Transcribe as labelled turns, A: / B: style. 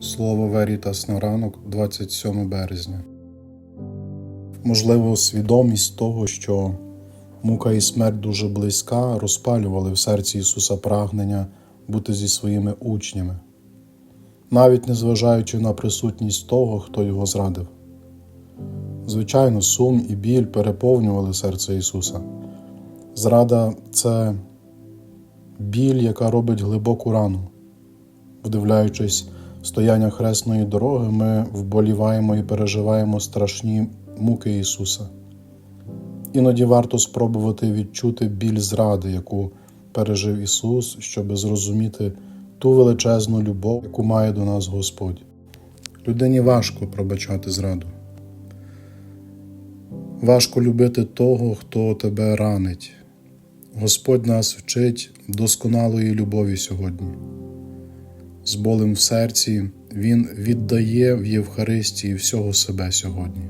A: Слово Верітас на ранок, 27 березня. Можливо, свідомість того, що мука і смерть дуже близька, розпалювали в серці Ісуса прагнення бути зі своїми учнями, навіть незважаючи на присутність того, хто його зрадив. Звичайно, сум і біль переповнювали серце Ісуса. Зрада це біль, яка робить глибоку рану. Вдивляючись стояння хресної дороги, ми вболіваємо і переживаємо страшні муки Ісуса. Іноді варто спробувати відчути біль зради, яку пережив Ісус, щоб зрозуміти ту величезну любов, яку має до нас Господь. Людині важко пробачати зраду. Важко любити того, хто тебе ранить. Господь нас вчить досконалої любові сьогодні. З болем в серці Він віддає в Євхаристії всього себе сьогодні.